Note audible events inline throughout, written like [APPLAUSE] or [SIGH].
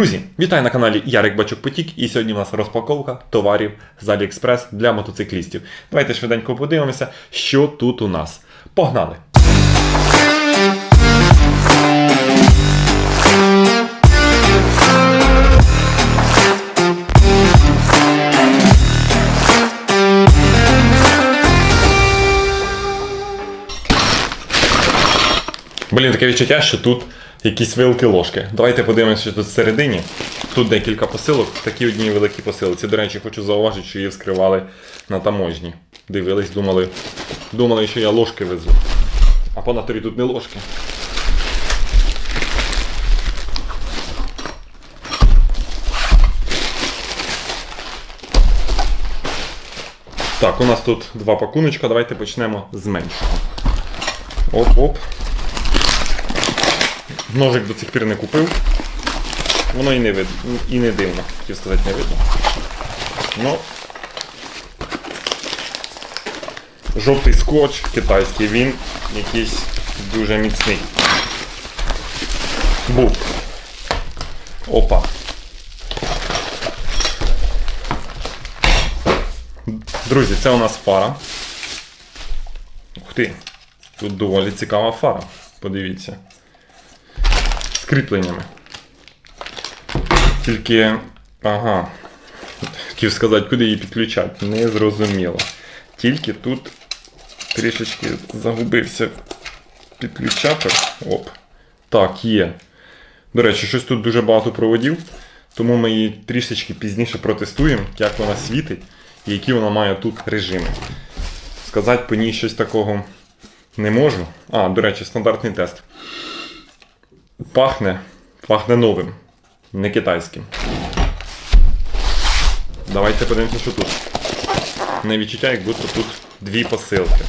Друзі, вітаю на каналі Ярик Бачок Потік, і сьогодні у нас розпаковка товарів з AliExpress для мотоциклістів. Давайте швиденько подивимося, що тут у нас. Погнали! Блін, таке відчуття, що тут якісь вилки ложки. Давайте подивимося, що тут всередині. Тут декілька посилок, такі одні великі посилці. До речі, хочу зауважити, що її вскривали на таможні. Дивились, думали, думали, що я ложки везу. А по натурі тут не ложки. Так, у нас тут два пакуночка. Давайте почнемо з меншого. Оп-оп. Ножик до цих пір не купив. Воно і не вид... і не дивно, хотів сказати, не видно. Ну. Жовтий скотч китайський, він якийсь дуже міцний. Був. Опа. Друзі, це у нас фара. Ух ти. Тут доволі цікава фара. Подивіться кріпленнями. Тільки. Ага. Хотів сказати, куди її підключати. Не зрозуміло. Тільки тут трішечки загубився підключатор. Оп. Так, є. До речі, щось тут дуже багато проводів, тому ми її трішечки пізніше протестуємо, як вона світить і які вона має тут режими. Сказати по ній щось такого не можу. А, до речі, стандартний тест. Пахне, пахне новим, не китайським. Давайте подивимося, що тут. Не відчуття, як будто тут дві посилки.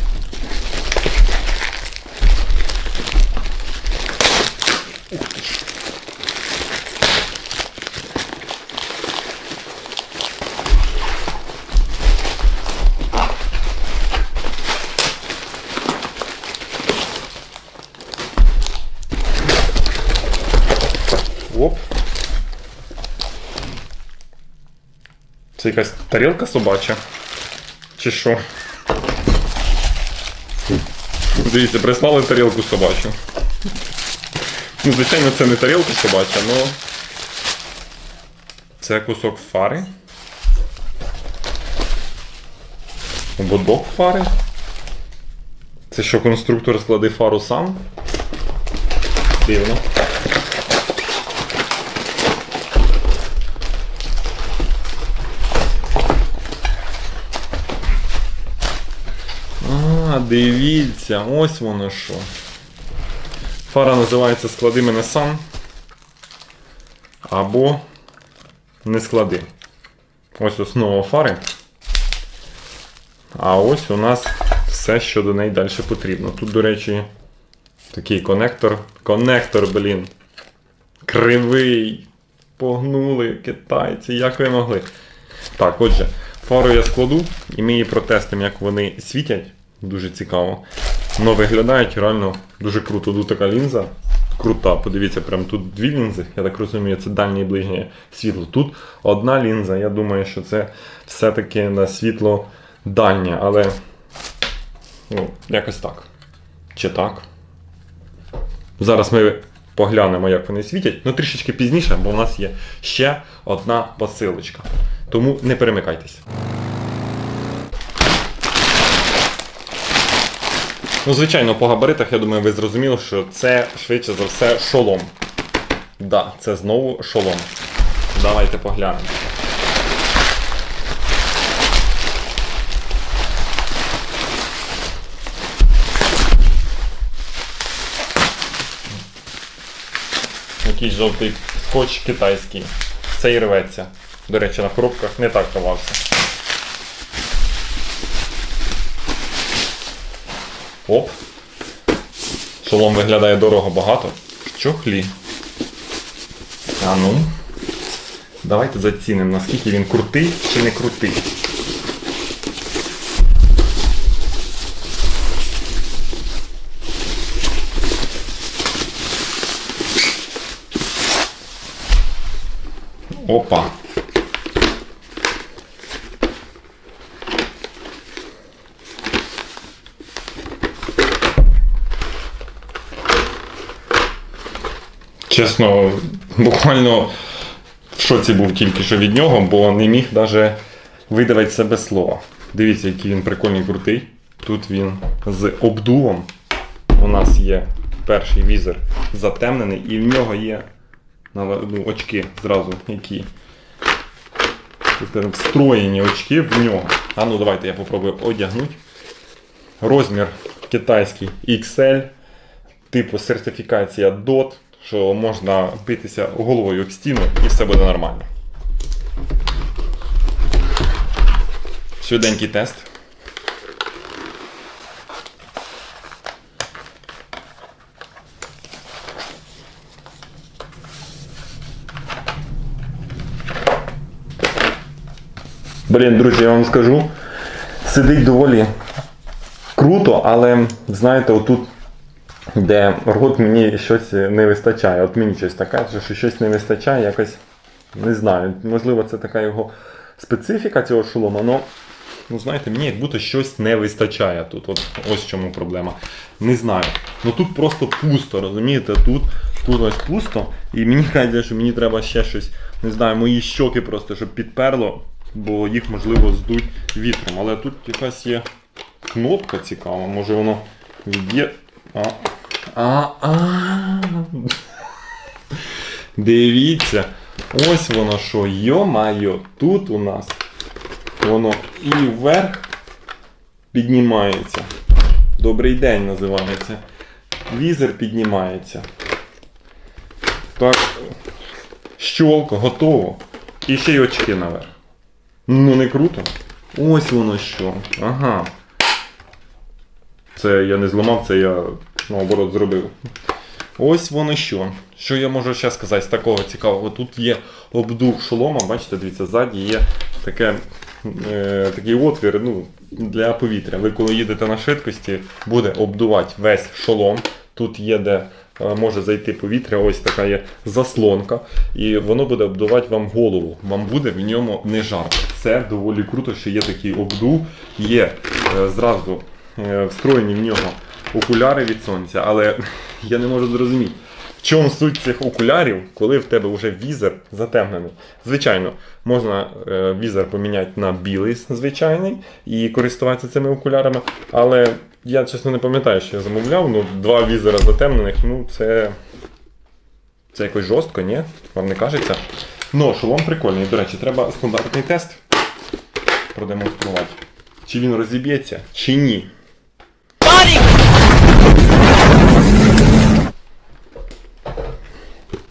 Оп. Це якась тарілка собача. Чи що? Дивіться, прислали тарілку собачу. Ну, звичайно, це не тарілка собача, але це кусок фари. Ободок фари. Це що конструктор складе фару сам? Дивно. А, дивіться, ось воно що. Фара називається Склади мене сам. Або не склади. Ось основа фари. А ось у нас все, що до неї далі потрібно. Тут, до речі, такий конектор. Конектор, блін. Кривий. Погнули китайці, як ви могли. Так, отже, фару я складу і ми її протестимо, як вони світять. Дуже цікаво. Ну, виглядають реально дуже круто. Тут така лінза. Крута, подивіться, прям тут дві лінзи. Я так розумію, це дальнє і ближнє світло. Тут одна лінза. Я думаю, що це все-таки на світло дальнє, але ну, якось так. Чи так? Зараз ми поглянемо, як вони світять. Ну, трішечки пізніше, бо в нас є ще одна посилочка. Тому не перемикайтесь. Ну, звичайно, по габаритах, я думаю, ви зрозуміли, що це швидше за все шолом. Да, це знову шолом. Давайте поглянемо. Якийсь жовтий скотч китайський. Це і рветься. До речі, на коробках не так рвався. Оп. Шолом виглядає дорого багато. Чохлі. А ну. Давайте зацінимо, наскільки він крутий чи не крутий. Опа. Чесно, буквально в шоці був тільки що від нього, бо не міг навіть видавити себе слова. Дивіться, який він прикольний крутий. Тут він з обдувом. У нас є перший візер затемнений, і в нього є ну, очки зразу, які встроєні очки в нього. А ну давайте я попробую одягнути. Розмір китайський XL, типу сертифікація DOT, що можна битися головою об стіну і все буде нормально. Швиденький тест. Блін, друзі, я вам скажу, сидить доволі круто, але знаєте, отут, де рот мені щось не вистачає. От мені щось таке, що щось не вистачає, якось не знаю. Можливо, це така його специфіка цього шолома, але ну знаєте, мені як будто щось не вистачає тут. От ось чому проблема. Не знаю. Ну тут просто пусто, розумієте? Тут, тут ось пусто. І мені кажеться, що мені треба ще щось, не знаю, мої щоки просто, щоб підперло, бо їх можливо здуть вітром. Але тут якась є кнопка цікава, може воно від'є. А. А, а. Дивіться, ось воно що, йо-майо, тут у нас воно і вверх піднімається. Добрий день називається. Візер піднімається. Так, щолк, готово. І ще й очки наверх. Ну не круто. Ось воно що. Ага. Це я не зламав, це я наоборот зробив. Ось воно що. Що я можу ще сказати з такого цікавого? Тут є обдув шолома, бачите, дивіться, ззаді є таке, е, такий отвір ну, для повітря. Ви коли їдете на швидкості, буде обдувати весь шолом. Тут є де е, може зайти повітря, ось така є заслонка, і воно буде обдувати вам голову. Вам буде в ньому не жарко. Це доволі круто, що є такий обдув, є е, зразу е, встроєні в нього окуляри від сонця, але [LAUGHS] я не можу зрозуміти. В чому суть цих окулярів, коли в тебе вже візер затемнений? Звичайно, можна е, візер поміняти на білий звичайний і користуватися цими окулярами, але я чесно не пам'ятаю, що я замовляв. Ну, два візера затемнених, ну це. Це якось жорстко, ні? Вам не кажеться? Ну, шолом прикольний. До речі, треба стандартний тест продемонструвати. Чи він розіб'ється, чи ні.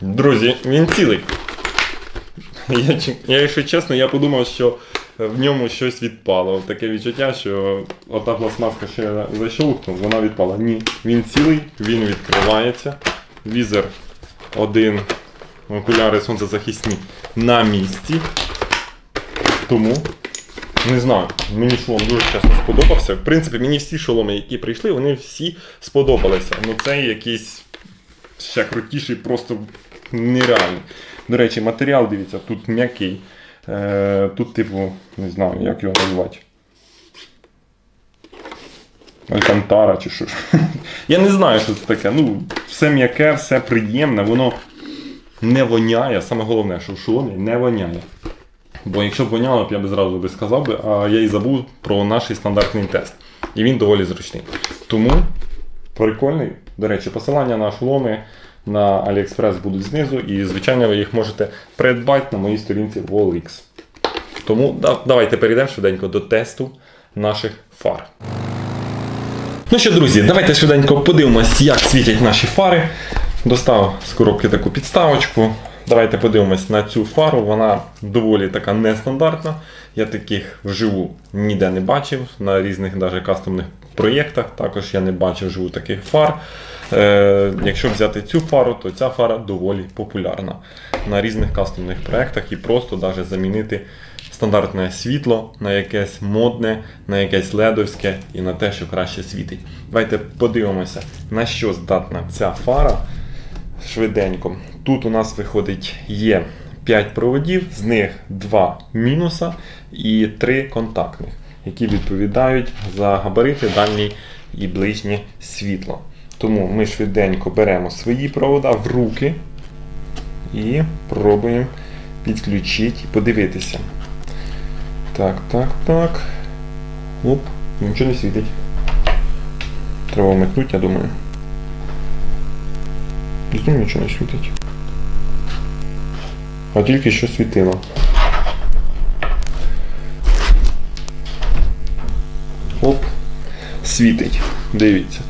Друзі, він цілий. Я, я, якщо чесно, я подумав, що в ньому щось відпало. Таке відчуття, що ота пластмаска ще защолкнув, вона відпала. Ні, він цілий, він відкривається. Візер один, окуляри сонцезахисні на місці. Тому не знаю, мені шолом дуже чесно сподобався. В принципі, мені всі шоломи, які прийшли, вони всі сподобалися. Ну цей якийсь ще крутіший, просто нереальний. До речі, матеріал, дивіться, тут м'який. Е, тут, типу, не знаю, як його назвати. Алькантара чи що. [LAUGHS] Я не знаю, що це таке. Ну, все м'яке, все приємне, воно не воняє. Саме головне, що в шоломі не воняє. Бо якщо б воняло, я б зразу би сказав а я і забув про наш стандартний тест. І він доволі зручний. Тому прикольний. До речі, посилання на шоломи на AliExpress будуть знизу, і, звичайно, ви їх можете придбати на моїй сторінці в OLX. Тому да, давайте перейдемо швиденько до тесту наших фар. Ну що, друзі, давайте швиденько подивимось, як світять наші фари. Достав з коробки таку підставочку. Давайте подивимось на цю фару. Вона доволі така нестандартна. Я таких вживу ніде не бачив. На різних навіть кастомних проєктах також я не бачив вживу таких фар. Е, якщо взяти цю фару, то ця фара доволі популярна на різних кастомних проєктах і просто навіть замінити стандартне світло на якесь модне, на якесь ледовське і на те, що краще світить. Давайте подивимося, на що здатна ця фара швиденько. Тут у нас виходить є 5 проводів, з них 2 мінуса і 3 контактних, які відповідають за габарити, дальні і ближнє світло. Тому ми швиденько беремо свої провода в руки і пробуємо підключити і подивитися. Так, так, так. Оп, нічого не світить. Треба вмикнути, я думаю. Знову нічого не світить. А тільки що світило. Оп. Світить. Дивіться.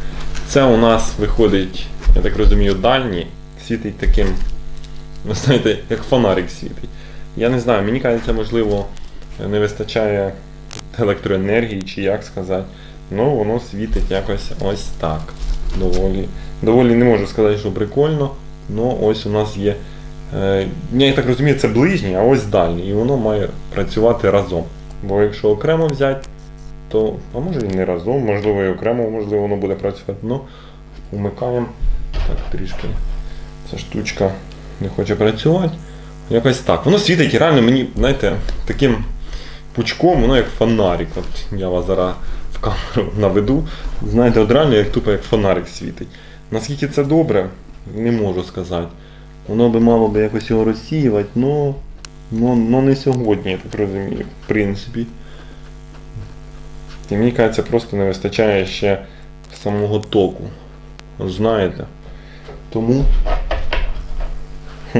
Це у нас виходить, я так розумію, дальній. Світить таким, ви знаєте, як фонарик світить. Я не знаю, мені кажеться, можливо, не вистачає електроенергії, чи як сказати. Ну, воно світить якось ось так. Доволі. Доволі не можу сказати, що прикольно. Ну, ось у нас є. Е, я так розумію, це ближній, а ось дальній. І воно має працювати разом. Бо якщо окремо взяти, то, а може і не разом, можливо, і окремо, можливо, воно буде працювати. Ну, вмикаємо. Так, трішки ця штучка не хоче працювати. Якось так. Воно світить і реально мені, знаєте, таким пучком, воно як фонарик. От я вас зараз в камеру [LAUGHS] наведу. Знаєте, от реально як тупо як фонарик світить. Наскільки це добре, не можу сказати. Воно би мало би якось його розсіювати, но, но, но не сьогодні, я так розумію, в принципі. І мені кажеться, просто не вистачає ще самого току. Знаєте. Тому. Хм.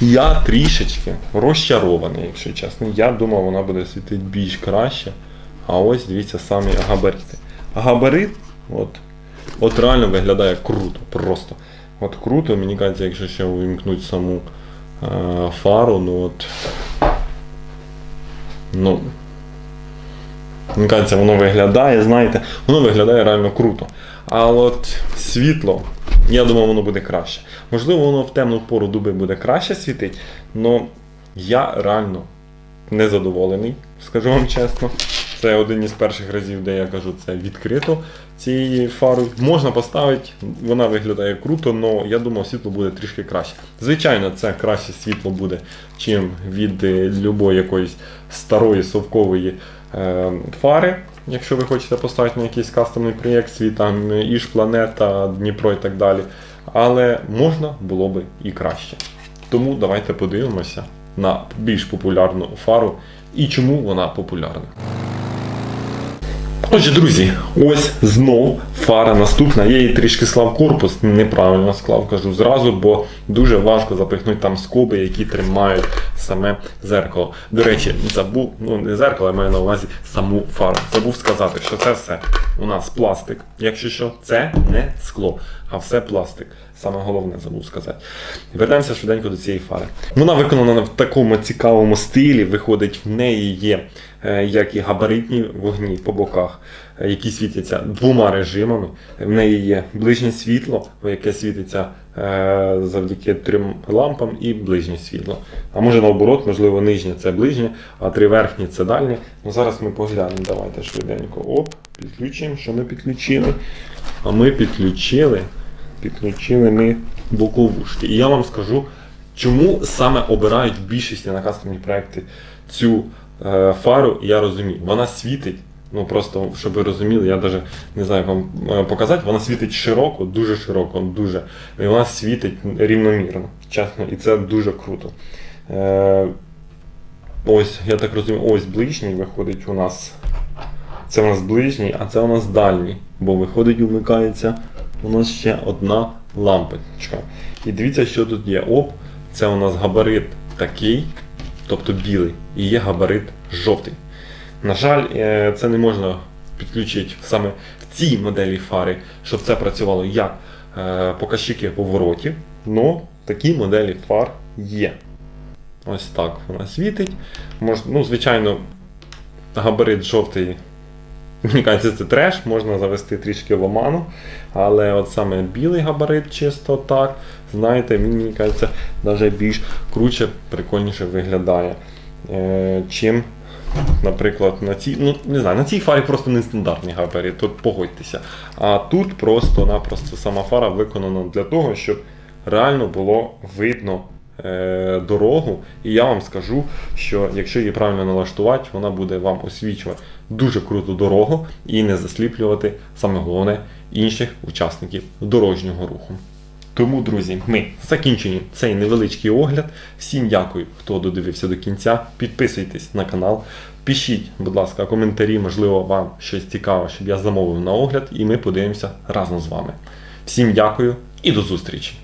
Я трішечки розчарований, якщо чесно. Я думав, вона буде світити більш краще. А ось дивіться самі габарити. Габарит, от, от реально виглядає круто, просто. От круто, мені кажеться, якщо ще увімкнуть саму е, фару, ну от. Ну. Мені кажеться, воно виглядає, знаєте, воно виглядає реально круто. А от світло, я думав, воно буде краще. Можливо, воно в темну пору доби буде краще світити, але я реально не задоволений, скажу вам чесно. Це один із перших разів, де я кажу це відкрито цією фарою. Можна поставити, вона виглядає круто, але я думав, світло буде трішки краще. Звичайно, це краще світло буде, чим від е, любої якоїсь старої совкової е, фари. Якщо ви хочете поставити на якийсь кастомний проєкт, свій там е, Іж, Планета, Дніпро і так далі. Але можна було би і краще. Тому давайте подивимося на більш популярну фару і чому вона популярна. Отже, друзі, ось знов фара наступна. Я її трішки склав корпус, неправильно склав, кажу зразу, бо дуже важко запихнути там скоби, які тримають саме зеркало. До речі, забув, ну не зеркало, я маю на увазі саму фару. Забув сказати, що це все у нас пластик. Якщо що, це не скло, а все пластик. Саме головне забув сказати. Вернемося швиденько до цієї фари. Вона виконана в такому цікавому стилі. Виходить, в неї є е, як і габаритні вогні по боках, е, які світяться двома режимами. В неї є ближнє світло, яке світиться завдяки трьом лампам, і ближнє світло. А може наоборот, можливо, нижнє це ближнє, а три верхні це дальнє. Ну зараз ми поглянемо. Давайте швиденько. Оп, підключимо, що ми підключили. А ми підключили підключили ми боковушки. І я вам скажу, чому саме обирають в більшості на кастомні проекти цю е, фару, я розумію. Вона світить. Ну просто, щоб ви розуміли, я навіть не знаю, як вам е, показати, вона світить широко, дуже широко, дуже. І вона світить рівномірно, чесно, і це дуже круто. Е, ось, я так розумію, ось ближній виходить у нас. Це у нас ближній, а це у нас дальній. Бо виходить, вмикається у нас ще одна лампочка. І дивіться, що тут є. Оп, це у нас габарит такий, тобто білий, і є габарит жовтий. На жаль, е, це не можна підключити саме в цій моделі фари, щоб це працювало як е, показчики поворотів, але такі моделі фар є. Ось так вона світить. Мож, ну, Звичайно, габарит жовтий Мені кажеться, це треш, можна завести трішки в оману, але от саме білий габарит чисто так, знаєте, він, мені кажеться, навіть більш круче, прикольніше виглядає. Е, чим, наприклад, на цій, ну не знаю, на цій фарі просто нестандартний габарит, тут погодьтеся. А тут просто-напросто сама фара виконана для того, щоб реально було видно е, дорогу. І я вам скажу, що якщо її правильно налаштувати, вона буде вам освічувати дуже круту дорогу і не засліплювати саме головне інших учасників дорожнього руху. Тому, друзі, ми закінчені цей невеличкий огляд. Всім дякую, хто додивився до кінця. Підписуйтесь на канал, пишіть, будь ласка, коментарі, можливо, вам щось цікаве, щоб я замовив на огляд, і ми подивимося разом з вами. Всім дякую і до зустрічі!